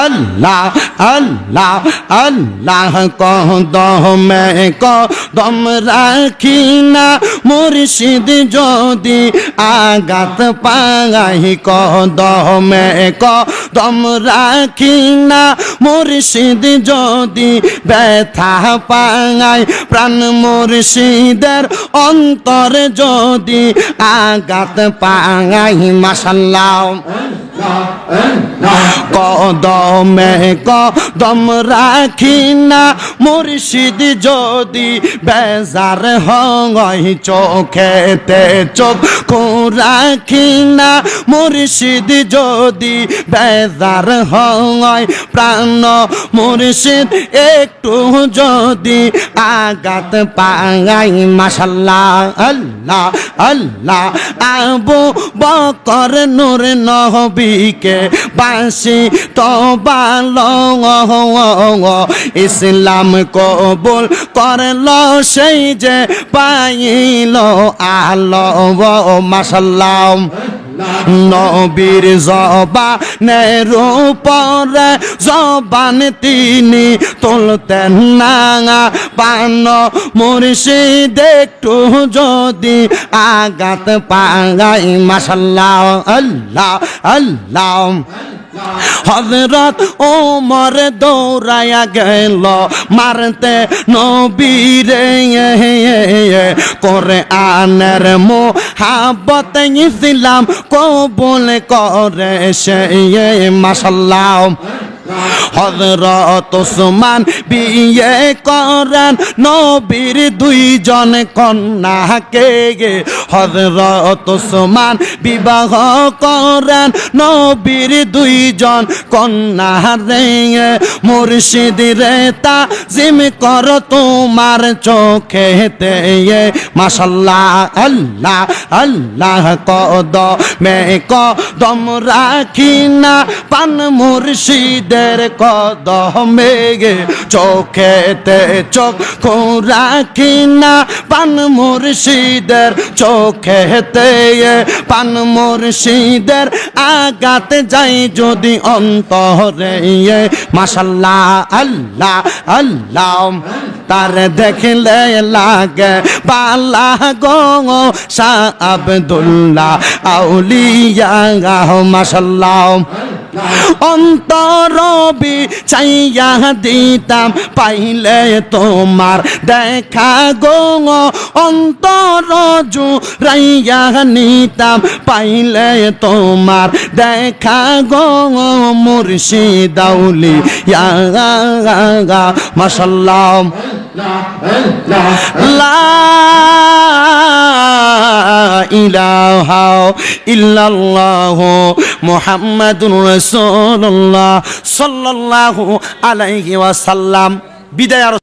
আল্লাহ আল্লাহ আল্লাহ, কদমে কদম রাখি না মুর্শিদ যদি আগাত পাই কদমে কদম রাখি না মুর্শিদ যদি ব্যথা পাই প্রাণ মুর্শিদের অন্তর যদি আগাত পাই মাসাল্লাহ কদমে কদম রাখি না মুর্শিদ যদি বেজার হয় চোখেতে চোখ রাখি না মুর্শিদ যদি বেজার হয় প্রাণ মুর্শিদ একটু যদি আগাত পাই মাসাল্লাহ আল্লাহ আল্লাহ। আবু বকর নূর নবীকে বাসি তো বালো ইসলাম কবুল করল সেই যে পাইল আলো মাসাল্লাম নবীর জবানের উপরে জবান তিনি তুলতেন না পান। মুর্শিদ একটু যদি আগাত পাগাই মাসাল্লাহ আল্লাহ আল্লাহ। হজরত ওমর দৌড়ায়া গেল, মারতে নবীরে করে আনের মো হাবত ইসলাম কবুল করে সে মাসাল্লাহ হজরত ওসমান বিয়ে করেন, নবীর দুইজন কন্যাকে গে। হজরত ওসমান বিবাহ করেন, নবীর দুইজন কন্যা রে মুর্শিদ রে তা জিম কর তোমার চোখেতে মাসাল্লাহ আল্লাহ আল্লাহ কদ মে কদম রাখি না পান মুর্শিদের কদমে গে, চোখেতে চোখ রাখি না পান মুর্শিদের, চোখেতে পান মুর্শিদের আগাতে যাই যদি অন্তরে মাসাল্লাহ আল্লাহ আল্লাহ, তার দেখলে লাগে বালা গো, শাহ আবদুল্লাহ, আউলিয়া মাসাল্লাহ অন্তরবি চাইয়া দিতাম, পাইলে তোমার দেখা গো। অন্তর রাইয়া নিতাম, পাইলে তোমার দেখা গো। মুর্শিদাউলি মাসাল্লাহ লা ইলাহা ইল্লাল্লাহ। মুহাম্মাদুর রসুল্লাহ সাল্লাল্লাহু আলাইহি ওয়াসাল্লাম। বিদায় আর